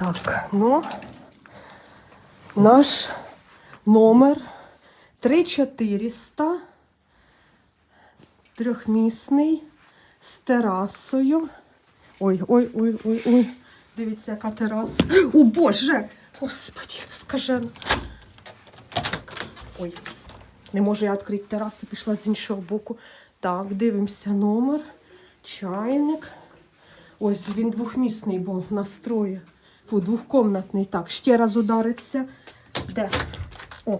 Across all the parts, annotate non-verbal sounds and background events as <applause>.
Так, ну, наш номер 3400, трьохмісний, з терасою. Ой, ой, ой, ой, ой. Дивіться, яка тераса. О, Боже! Господи, скажено. Ой, не можу я відкрити терасу, пішла з іншого боку. Так, дивимося номер, чайник. Ось він двохмісний був настрої. Фу, двохкомнатний. Так, ще раз удариться. Де? О.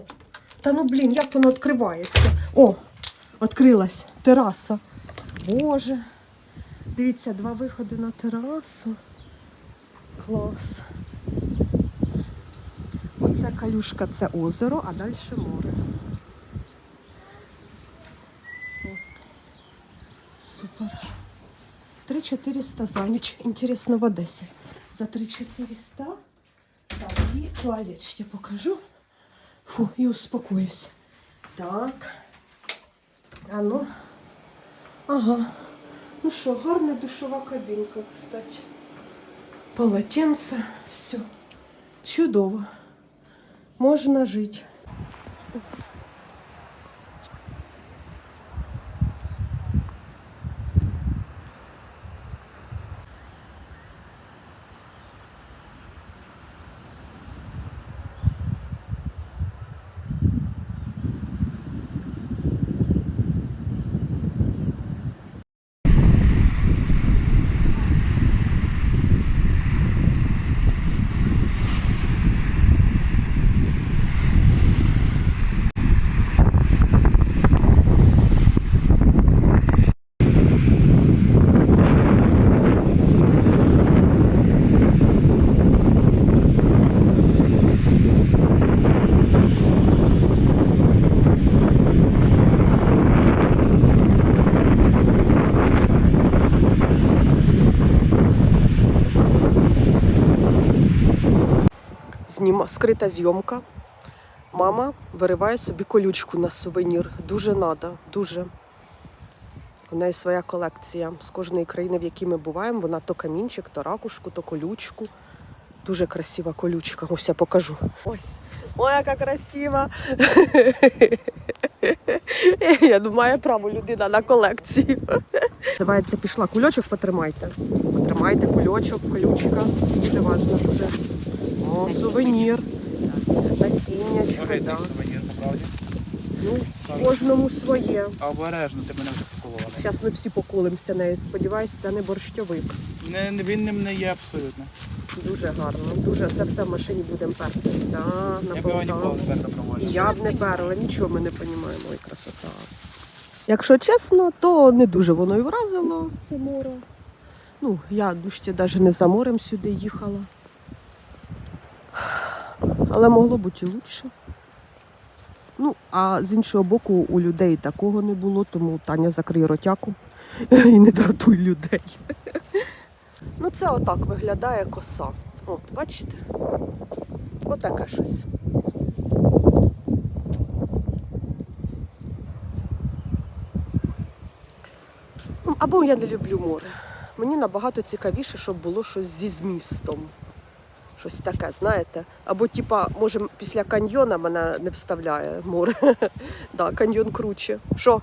Та ну блін, як воно відкривається? О, відкрилась тераса. Боже. Дивіться, два виходи на терасу. Клас. Оце калюшка, це озеро, а далі море. Супер. 3400 за ніч. Інтересно в Одесі. За 3400. Так, і туалет ще покажу. Фу, і успокоюсь. Так. А ну. Ага. Ну що, гарна душова кабінка, кстати. Полотенце, все. Чудово. Можна жити. Зніма, скрита зйомка. Мама вириває собі колючку на сувенір. Дуже надо, дуже. У неї своя колекція з кожної країни, в якій ми буваємо. Вона то камінчик, то ракушку, то колючку. Дуже красива колючка. Ось я покажу. Ось. Ой, яка красива. <laughs> Я думаю, право людина на колекцію. Називається пішла кульочок, потримайте. Потримайте кульочок, колючка. Дуже важливо. О, сувенір. Насіннячко, сувенір, насправді. Ну, кожному своє. А обережно, ти мене вже поколола. Зараз ми всі покулимося нею. Сподіваюся, це не борщовик. Не, не- він ним не є абсолютно. Дуже гарно. Дуже це все в машині будемо перти. Да, на Я б його ніколи Полтаву. не І проводив. я б не перла, нічого ми не розуміємо, ой, красота. Якщо чесно, то не дуже воно і вразило це море. Ну, я дужче навіть не за морем сюди їхала. Але могло бути і лучше. Ну, а з іншого боку, у людей такого не було, тому Таня закриє ротяку і не дратуй людей. Ну, це отак виглядає коса. От, бачите? Отаке щось. Ну, Або я не люблю море. Мені набагато цікавіше, щоб було щось зі змістом. Щось таке, знаєте. Або, типа, може, після каньйона мене не вставляє море. <laughs> да, каньйон круче. Що?